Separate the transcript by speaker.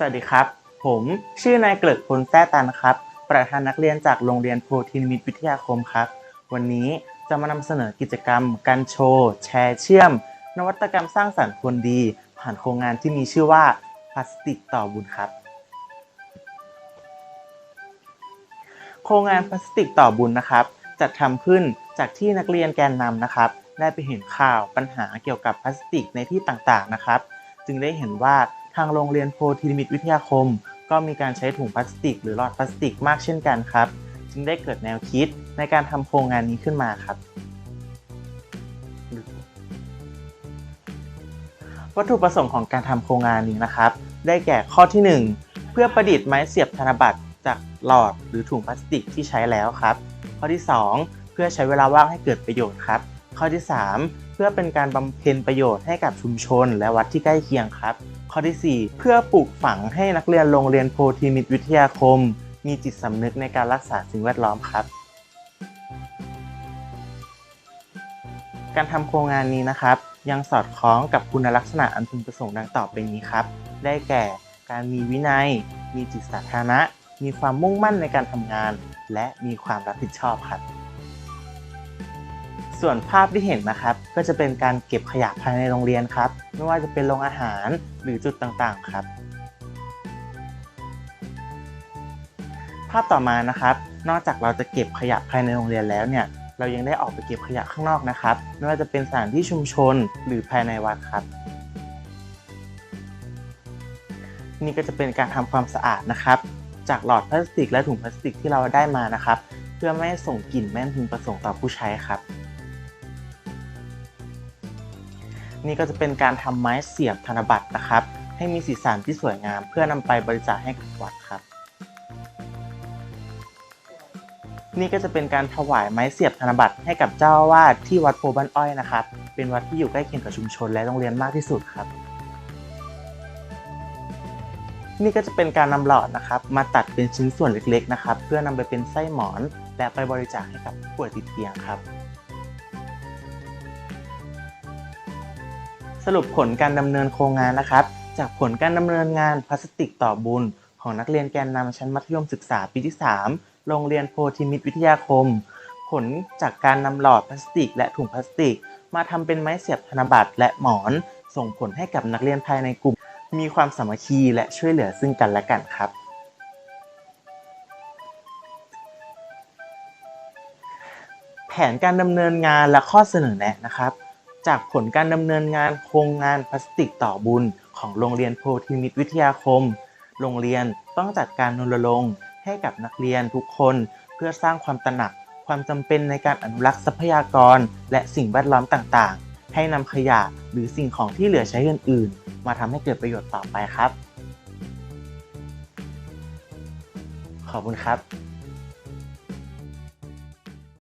Speaker 1: สวัสดีครับ ผมชื่อนายเกลิกพลแท้ตันครับ ประธานนักเรียนจากโรงเรียนโพธินมิตรวิทยาคมครับ วันนี้จะมานำเสนอกิจกรรม การโชว์ แชร์เชื่อม นวัตกรรมสร้างสรรค์คนดี ผ่านโครงงานที่มีชื่อว่าพลาสติกต่อบุญครับ โครงงานพลาสติกต่อบุญนะครับ จัดทำขึ้นจากที่นักเรียนแกนนำนะครับ ได้ไปเห็นข่าวปัญหาเกี่ยวกับพลาสติกในที่ต่างๆนะครับ จึงได้เห็นว่า ทางโรงเรียนโพธินิมิตรวิทยาคม ก็มีการใช้ถุงพลาสติก หรือหลอดพลาสติกมากเช่นกันครับ จึงได้เกิดแนวคิดในการทำโครงงานนี้ขึ้นมาครับ วัตถุประสงค์ของการทำโครงงานนี้นะครับ ได้แก่ข้อที่ 1 เพื่อประดิษฐ์ไม้เสียบธนบัตรจากหลอดหรือถุงพลาสติกที่ใช้แล้วครับ ข้อที่ 2 เพื่อใช้เวลาว่างให้เกิดประโยชน์ครับ ข้อที่ 3 เพื่อเป็นการบำเพ็ญประโยชน์ให้กับชุมชนและวัดที่ใกล้เคียงครับ ข้อที่ 4 เพื่อปลูกฝังให้นักเรียนโรงเรียนโพธิมิตรวิทยาคม มีจิตสำนึกในการรักษาสิ่งแวดล้อมครับ การทำโครงงานนี้นะครับ ยังสอดคล้องกับคุณลักษณะอันพึงประสงค์ดังต่อไปนี้ครับ ได้แก่การมีวินัย มีจิตสาธารณะ มีความมุ่งมั่นในการทำงาน และมีความรับผิดชอบครับ ส่วนภาพที่เห็นนะครับ ก็จะเป็นการเก็บขยะภายในโรงเรียนครับ ไม่ว่าจะเป็นโรงอาหารหรือจุดต่างๆครับ ภาพต่อมานะครับ นอกจากเราจะเก็บขยะภายในโรงเรียนแล้วเนี่ย เรายังได้ออกไปเก็บขยะข้างนอกนะครับ ไม่ว่าจะเป็นสถานที่ชุมชนหรือภายในวัดครับ นี่ก็จะเป็นการทำความสะอาดนะครับ จากหลอดพลาสติกและถุงพลาสติกที่เราได้มานะครับเพื่อไม่ให้ส่งกลิ่นแม่นพึงประสงค์ต่อผู้ใช้ครับ นี่ก็จะเป็นการทำไม้เสียบธนบัตรนะครับ ให้มีสีสันที่สวยงาม เพื่อนำไปบริจาคให้กับวัดครับ นี่ก็จะเป็นการถวายไม้เสียบธนบัตรให้กับเจ้าวาสที่วัดโพบ้านอ้อยนะครับ เป็นวัดที่อยู่ใกล้เคียงกับชุมชนและโรงเรียนมากที่สุดครับ นี่ก็จะเป็นการนำหลอดนะครับ มาตัดเป็นชิ้นส่วนเล็กๆนะครับ เพื่อนำไปเป็นไส้หมอนและไปบริจาคให้กับผู้ป่วยติดเตียงครับ สรุปผลการดำเนินโครงงานนะครับ จากผลการดำเนินงานพลาสติกต่อบุญ ของนักเรียนแกนนำชั้นมัธยมศึกษาปีที่ 3 โรงเรียนโพธิมิตรวิทยาคม ผลจากการนำหลอดพลาสติก และถุงพลาสติก มาทำเป็นไม้เสียบธนบัตรและหมอน ส่งผลให้กับนักเรียนภายในกลุ่ม มีความสามัคคีและช่วยเหลือซึ่งกันและกันครับแผนการดำเนินงานและข้อเสนอแนะนะครับ จากผลการดำเนินงานโครงงานพลาสติกต่อบุญ ของโรงเรียนโพธิมิตรวิทยาคม โรงเรียนต้องจัดการรณรงค์ให้กับนักเรียนทุกคน เพื่อสร้างความตระหนัก ความจำเป็นในการอนุรักษ์ทรัพยากร และสิ่งแวดล้อมต่างๆ ให้นำขยะหรือสิ่งของที่เหลือใช้อื่นๆ มาทำให้เกิดประโยชน์ต่อไปครับ ขอบคุณครับ